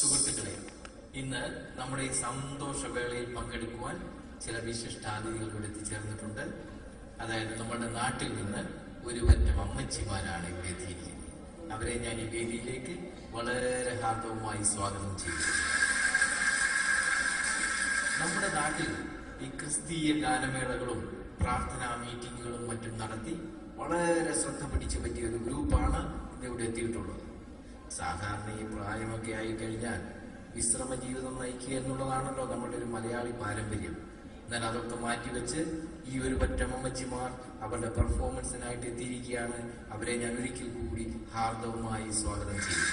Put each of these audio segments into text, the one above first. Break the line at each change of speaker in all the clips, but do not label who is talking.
സുഹൃത്തുക്കളെ ഇന്ന് നമ്മുടെ ഈ സന്തോഷവേളയിൽ പങ്കെടുക്കുവാൻ ചില വിശിഷ്ടാതിഥികൾ ഇവിടെ എത്തിച്ചേർന്നിട്ടുണ്ട്. അതായത് നമ്മുടെ നാട്ടിൽ നിന്ന് ഒരു പറ്റം അമ്മച്ചിമാരാണ് ഇവിടെ എത്തിയിരിക്കുന്നത് അവരെ ഞാൻ ഈ വേദിയിലേക്ക് വളരെ ഹാർദവുമായി സ്വാഗതം ചെയ്യുന്നു. നമ്മുടെ നാട്ടിൽ ഈ ക്രിസ്തീയ ഗാനമേളകളും പ്രാർത്ഥനാ മീറ്റിങ്ങുകളും മറ്റും നടത്തി വളരെ ശ്രദ്ധ പിടിച്ചു പറ്റിയ ഒരു ഗ്രൂപ്പാണ് ഇന്നിവിടെ എത്തിയിട്ടുള്ളത്. സാധാരണ ഈ പ്രായമൊക്കെ ആയി കഴിഞ്ഞാൽ വിശ്രമ ജീവിതം നയിക്കുക എന്നുള്ളതാണല്ലോ നമ്മുടെ ഒരു മലയാളി പാരമ്പര്യം. എന്നാൽ അതൊക്കെ മാറ്റിവെച്ച് ഈ ഒരു പറ്റം അമ്മച്ചിമാർ അവരുടെ പെർഫോമൻസിനായിട്ട് എത്തിയിരിക്കുകയാണ്. അവരെ ഞാൻ ഒരിക്കൽ കൂടി ഹാർദവമായി സ്വാഗതം ചെയ്യും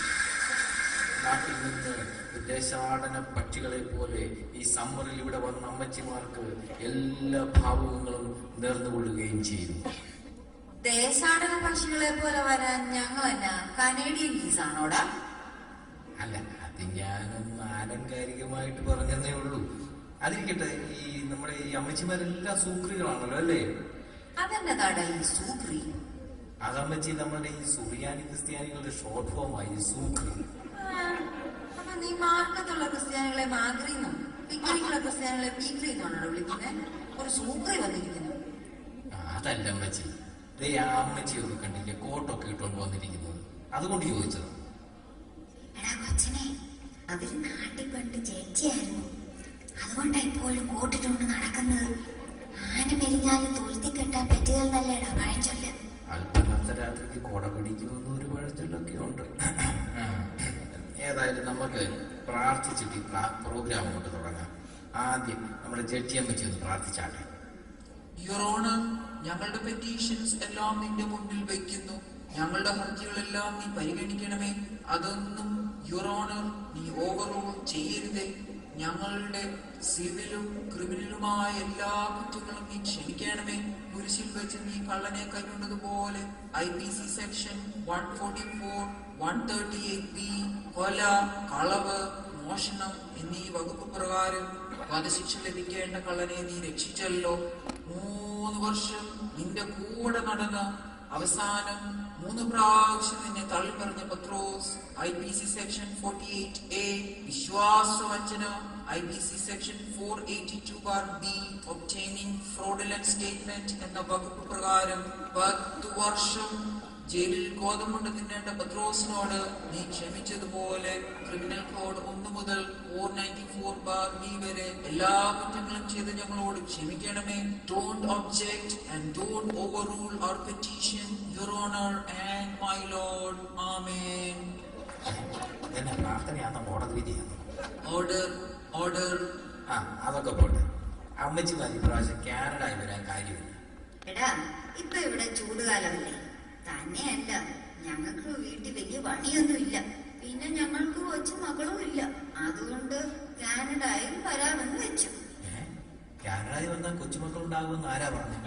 നാട്ടിൽ നിന്ന് ദേശാടന പക്ഷികളെ പോലെ ഈ സമ്മറിൽ ഇവിടെ വന്ന അമ്മച്ചിമാർക്ക് എല്ലാ ഭാവങ്ങളും നേർന്നുകൊള്ളുകയും ചെയ്യുന്നു
ദേശാടന പക്ഷികളെ പോലെ വരാൻ ഞങ്ങൾ എന്നാ? കനേഡിയൻ ഗീസാണോടാ?
അല്ല അത് ഞാനൊന്ന് ആലങ്കാരികമായിട്ട് പറഞ്ഞതേ ഉള്ളൂ. അതിരിക്കട്ടെ ഈ നമ്മുടെ ഈ അമ്മച്ചിമാരെല്ലാം സൂക്രികളാണല്ലോ അല്ലേ?
അതെന്നതാടാ ഈ സൂക്രി?
അതമ്മച്ചി നമ്മുടെ ഈ സുറിയാനി ക്രിസ്ത്യാനികളുടെ ഷോർട്ട് ഫോമായി സൂക്രി.
ആ, അപ്പൊ നീ മാർക്കത്തുള്ള ക്രിസ്ത്യാനികളെ മാഗ്രിന്നും പിക്നിക്കുള്ള ക്രിസ്ത്യാനികളെ പീക്രി എന്നാണോ വിളിക്കുന്നത് ഒരു സൂക്രി വന്നിരിക്കുന്നു.
അതല്ല അമ്മച്ചി ദേ ആ അമ്മച്ചി ഒന്ന് കണ്ടില്ലേ? കോട്ടൊക്കെ ഇട്ടുകൊണ്ട് വന്നിരിക്കുന്നത്. അതുകൊണ്ട് ചോദിച്ചത്.
അവർ നാട്ടിൽ പണ്ട് ജഡ്ജിയായിരുന്നു. അതുകൊണ്ടാ ഇപ്പോഴും കോട്ടിട്ടുകൊണ്ട് നടക്കുന്നത്. ആന മെരിഞ്ഞാലും തൊഴുത്തി കെട്ടാൻ പറ്റുകയെന്നല്ലേടാ പഴഞ്ചൊല്ല്.
അല്പനർദ്ധരാത്രിക്ക് കോട പിടിക്കുമെന്ന് ഒരു ഉണ്ട്. ഏതായാലും നമുക്ക് പ്രാർത്ഥിച്ചിട്ട് ഈ പ്രോഗ്രാം കൊണ്ട് തുടങ്ങാം. ആദ്യം നമ്മുടെ ജഡ്ജി അമ്മച്ചി ഒന്ന് പ്രാർത്ഥിച്ചാട്ടെ.
ഞങ്ങളുടെ പെറ്റീഷൻസ് എല്ലാം നിന്റെ മുന്നിൽ വയ്ക്കുന്നു ഞങ്ങളുടെ ഹർജികളെല്ലാം നീ പരിഗണിക്കണമേ. അതൊന്നും യുറോണർ നീ ഓവറോൾ ചെയ്യരുതേ. ഞങ്ങളുടെ സിവിലും ക്രിമിനലുമായ എല്ലാ കുറ്റങ്ങളും നീ ക്ഷമിക്കണമേ. കുരിശിൽ വെച്ച് നീ കള്ളനെ കൈകൊണ്ടതുപോലെ I P C section one forty four one thirty eight B കൊല കളവ് മോഷണം എന്നീ വകുപ്പ് പ്രകാരം വധശിക്ഷ ലഭിക്കേണ്ട കള്ളനെ നീ രക്ഷിച്ചല്ലോ. മൂന്ന് വർഷം നിന്റെ കൂടെ നടന്ന് അവസാനം മൂന്ന് പ്രാവശ്യം നിന്നെ തള്ളി പറഞ്ഞ Pathros I P C section forty eight A വിശ്വാസവഞ്ചന I P C section four eighty two bar B obtaining fraudulent statement എന്ന വകുപ്പ് പ്രകാരം പത്ത് വർഷം ജയിലിൽ ഗോതമ്പുണ്ട് തിന്നേണ്ട പത്രോസിനോട് നീ ക്ഷമിച്ചതുപോലെ ക്രിമിനൽ കോഡ് ഒന്ന് മുതൽ four ninety four bar B വരെ എല്ലാ കുറ്റങ്ങളും ചെയ്ത് ഞങ്ങളോട് ക്ഷമിക്കണമേ. Don't object and don't overrule our petition your honour and my lord amen
എന്നെ പ്രാർത്ഥനയാണ് കോടതി വിധിയാണ്
ഓർഡർ ഓർഡർ
ആ അതൊക്കെ പോട്ടെ. അമ്മച്ചിമാർ പ്രാവശ്യം കാനഡയിൽ വരാൻ കാര്യമില്ല.
എടാ ഇപ്പൊ ഇവിടെ ചൂടുകാലമല്ലേ? തന്നെയല്ല. ഞങ്ങൾക്ക് വീട്ടിൽ വലിയ പണിയൊന്നുമില്ല. പിന്നെ ഞങ്ങൾക്ക് കൊച്ചു മകളും ഇല്ല. അതുകൊണ്ട് കാനഡയിൽ വരാമെന്ന് വെച്ചു?
കാനഡയിൽ വന്നാൽ കൊച്ചുമക്കൾ ഉണ്ടാകുമെന്ന് ആരാ പറഞ്ഞു?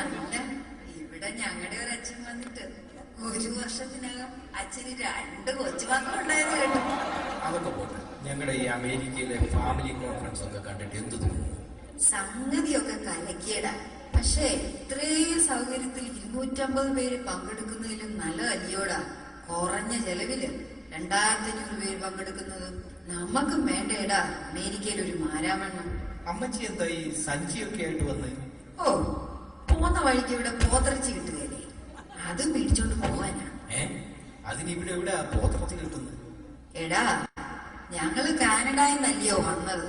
അല്ല ഇവിടെ ഞങ്ങളുടെ ഒരു അച്ഛൻ വന്നിട്ട് ഒരു വർഷത്തിനകം അച്ഛന് രണ്ട് കൊച്ചുമക്കളുണ്ടായത് കേട്ടു.
അതൊക്കെ പോട്ടെ. ഞങ്ങളുടെ ഈ അമേരിക്കയിലെ ഫാമിലി കോൺഫറൻസ് ഒക്കെ കണ്ടിട്ട് എന്ത് തോന്നുന്നു?
സംഗതിയൊക്കെ കലക്കിയടാ പക്ഷേ ഇത്രയും സൗകര്യത്തിൽ ഇരുന്നൂറ്റമ്പത് പേര് പങ്കെടുക്കുന്നതിലും നല്ല അരിയോടാ. കുറഞ്ഞ ചെലവിൽ രണ്ടായിരത്തി അഞ്ഞൂറ് പേര് പങ്കെടുക്കുന്നത് നമുക്കും വേണ്ടേടാ. അമേരിക്കയിൽ ഒരു മാരാമണ്ണം.
അമ്മച്ചി എന്താ ഈ സഞ്ചിയൊക്കെ ആയിട്ട് വന്ന്?
ഓ പോന്ന വഴിക്ക് ഇവിടെ പോത്തിറച്ചി കിട്ടുകയല്ലേ? അതും പിടിച്ചോണ്ട് പോവാനാ.
ഏ? അതിന് ഇവിടെ എവിടെ പോത്രത്തിൽ കിട്ടുന്നത്?
എടാ ഞങ്ങൾ കാനഡയിൽ നിന്നല്ലയോ വന്നത്.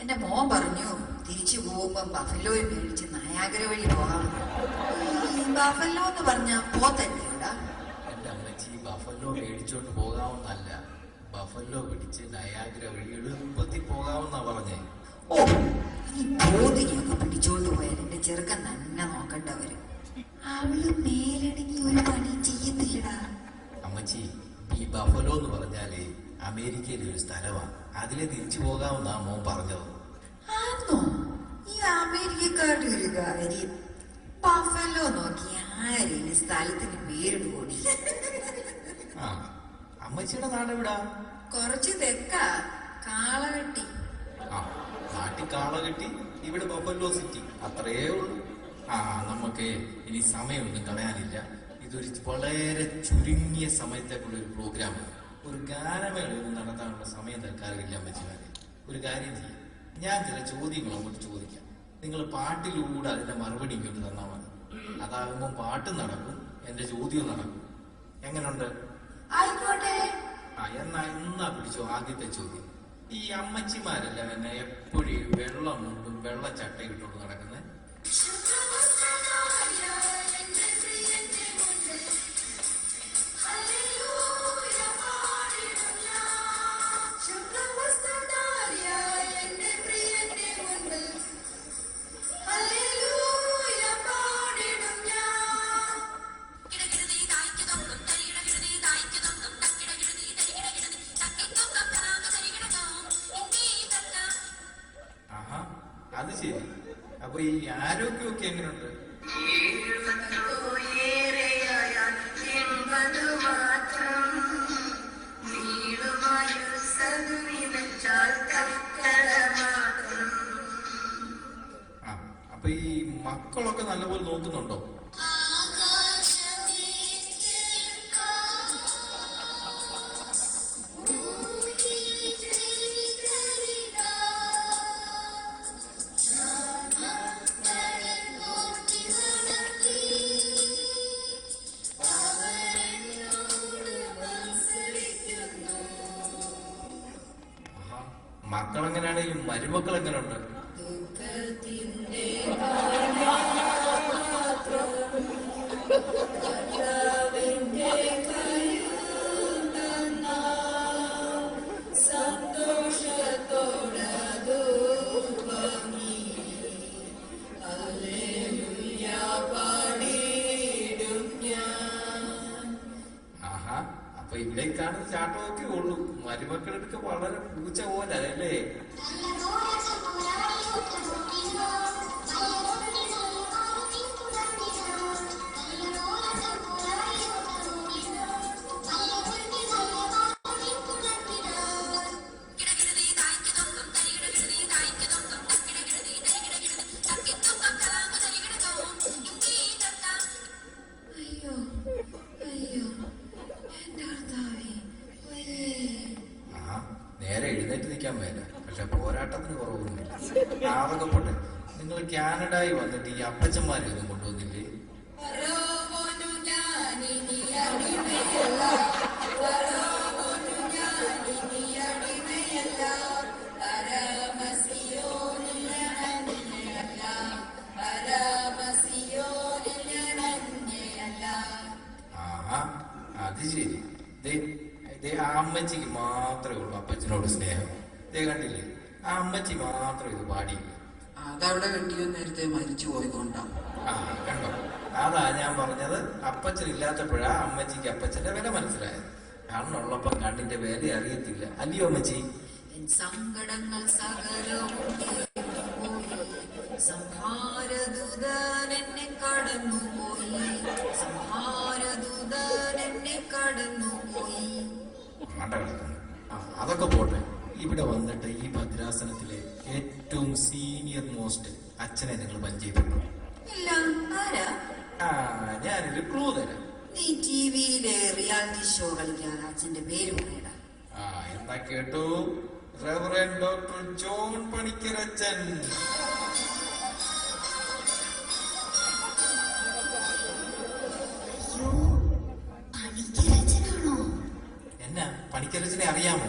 എന്റെ മോൻ പറഞ്ഞു തിരിച്ചു പോകുമ്പോ ബഫലോയിൽ മേടിച്ച് നയാഗ്ര വഴി പോകാം ബഫലോ എന്ന് പറഞ്ഞ പോത്തല്ലയോടാ
എന്റെ അമ്മച്ചി മേടിച്ചോണ്ട് പോകാവുന്നല്ല ബഫല്ലോ പിടിച്ച് നയാഗ്ര വഴി എളുപ്പത്തിൽ പോകാവുന്നാ പറഞ്ഞേ.
ഓ ഈ പോതിനെയൊക്കെ പിടിച്ചോണ്ട് പോയാൽ എന്റെ ചെറുക്കൻ തന്നെ നോക്കണ്ട വരും അവൾ മേലടങ്ങി ഒരു പണി ചെയ്യത്തില്ലടാ.
അമ്മച്ചി ഈ ബഫലോ എന്ന് പറഞ്ഞാൽ അമേരിക്കയിലെ ഒരു സ്ഥലമാണ് അതിലെ തിരിച്ചു പോകാമെന്നാ മോൻ പറഞ്ഞത്.
ആന്നോ ഈ അമേരിക്കക്കാരുടെ കാര്യം. ബഫലോ നോക്കി ആരെയും സ്ഥലത്തിന് പേരിട് കൂടി
ആ അമ്മച്ചിയുടെ നാട് എവിടാ?
കുറച്ച് തെക്കാ കാളകെട്ടി.
ആ നാട്ടിൽ കാളകെട്ടി ഇവിടെ ബഫല്ലോ സിറ്റി. അത്രയേ ഉള്ളൂ. ആ നമുക്ക് ഇനി സമയമൊന്നും കളയാനില്ല. ഇതൊരു വളരെ ചുരുങ്ങിയ സമയത്തേക്കുള്ള ഒരു പ്രോഗ്രാമാണ്
ഒരു ഗാനമേള നടത്താനുള്ള സമയം തൽക്കാലമില്ല അമ്മച്ചിമാരെ. ഒരു കാര്യം ചെയ്യും. ഞാൻ ചില ചോദ്യങ്ങൾ അങ്ങോട്ട് ചോദിക്കാം. നിങ്ങൾ പാട്ടിലൂടെ അതിന്റെ മറുപടി ഇങ്ങോട്ട് തന്നാൽ മതി. അതാകുമ്പോൾ പാട്ടും നടക്കും എന്റെ ചോദ്യം നടക്കും. എങ്ങനുണ്ട്?
ആയിക്കോട്ടെ.
ആ എന്നാ എന്നാ പിടിച്ചു ആദ്യത്തെ ചോദ്യം. ഈ അമ്മച്ചിമാരല്ല എന്നെ എപ്പോഴും വെള്ളം മുണ്ടും വെള്ളച്ചട്ടയും നടക്കുന്നത് ഈ ആരോഗ്യമൊക്കെ എങ്ങനെയുണ്ട് അപ്പൊ ഈ മക്കളൊക്കെ നല്ലപോലെ നോക്കുന്നുണ്ടോ? മക്കളെങ്ങനെയാണെങ്കിലും മരുമക്കൾ എങ്ങനെയുണ്ട്? ഇവിടെ കാണുന്ന ചാട്ടമൊക്കെ ഉള്ളൂ. മരുമക്കളെടുക്ക് വളരെ പൂച്ച പോലെ അല്ലേ ആവകപ്പെട്ട് നിങ്ങൾ കാനഡയിൽ വന്നിട്ട് ഈ അപ്പച്ചന്മാരെ ഒന്നും കൊണ്ടുവന്നില്ലേ? അത് ശരി. അമ്മച്ചിക്ക് മാത്രമേ ഉള്ളൂ അപ്പച്ചനോട് സ്നേഹം. ദേ കണ്ടില്ലേ? ആ അമ്മച്ചി മാത്രം ഇത് പാടിയില്ല
അതവിടെ വെട്ടിയോ നേരത്തെ മരിച്ചു പോയതുകൊണ്ടാ.
ആ കണ്ടോ? അതാ ഞാൻ പറഞ്ഞത്. അപ്പച്ചൻ ഇല്ലാത്തപ്പോഴാ അമ്മച്ചിക്ക് അപ്പച്ചന്റെ വില മനസ്സിലായത്. കണ്ണുള്ളപ്പം കണ്ണിന്റെ വില അറിയത്തില്ല. അല്ലയോ അമ്മച്ചി?
എൻ സങ്കടങ്ങൾ സകലവും തീർന്നുപോയി. സംഹാരദൂതൻ എന്നെ കടന്നുപോയി. സംഹാരദൂതൻ എന്നെ കടന്നുപോയി.
മണ്ട കിടക്കുന്നു ആ അതൊക്കെ പോട്ടെ. ഇവിടെ വന്നിട്ട് ഈ ഭദ്രാസനത്തിലെ ഏറ്റവും സീനിയർ മോസ്റ്റ് അച്ഛനെ നിങ്ങൾ പരിചയപ്പെട്ടു
ഇല്ല ആരാ?
ആ ഞാനൊരു ക്ലൂ തരാം
നീ ടിവിയിലെ റിയാലിറ്റി ഷോ കളിക്കാതെ അച്ഛന്റെ പേര് പറയടാ.
ആ എന്താ കേട്ടു? റെവറൻ ഡോക്ടർ ജോൺ പണിക്കരച്ചൻ എന്നാ പണിക്കരച്ചനെ അറിയാമോ?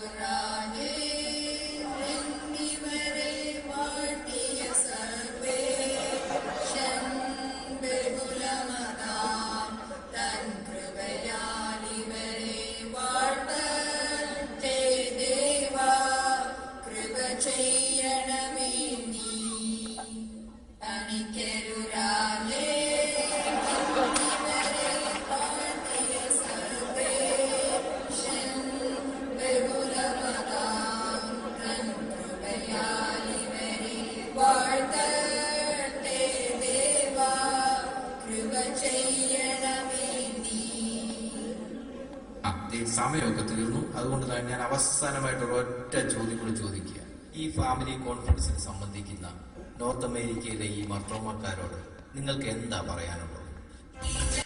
സമയമൊക്കെ തീർന്നു അതുകൊണ്ട് തന്നെ ഞാൻ അവസാനമായിട്ട് ഒറ്റ ചോദ്യം കൂടി ചോദിക്കുക. ഈ ഫാമിലി കോൺഫറൻസിൽ സംബന്ധിക്കുന്ന നോർത്ത് അമേരിക്കയിലെ ഈ മർത്തോമക്കാരോട് നിങ്ങൾക്ക് എന്താ പറയാനുള്ളത്?